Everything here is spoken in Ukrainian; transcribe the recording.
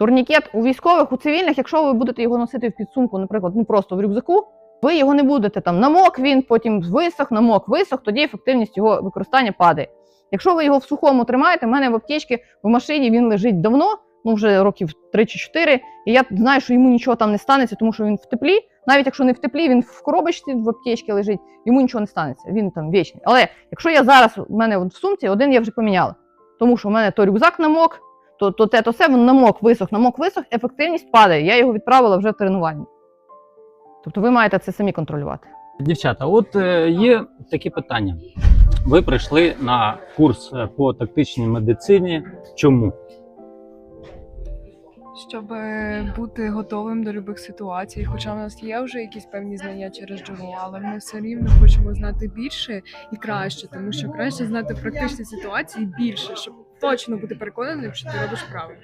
Турнікет у військових, у цивільних, якщо ви будете його носити в підсумку, наприклад, ну просто в рюкзаку, ви його не будете там намок, він потім висох, намок, висох, тоді ефективність його використання падає. Якщо ви його в сухому тримаєте, в мене в аптечці в машині він лежить давно, ну вже років 3 чи 4, і я знаю, що йому нічого там не станеться, тому що він в теплі. Навіть якщо не в теплі, він в коробочці в аптечці лежить, йому нічого не станеться. Він там вічний. Але якщо я зараз у мене в сумці, один я вже поміняла. Тому що в мене то рюкзак намок, то, то те, то все, він намок, висох, намок, висох, ефективність падає. Я його відправила вже в тренування. Тобто ви маєте це самі контролювати. Дівчата, от е, є такі питання. Ви прийшли на курс е, по тактичній медицині. Чому? щоб е, бути готовим до будь-яких ситуацій. Хоча в нас є вже якісь певні знання через джерело, але ми все рівно хочемо знати більше і краще, тому що краще знати практичні ситуації більше, щоб точно бути переконаним, що ти робиш правильно.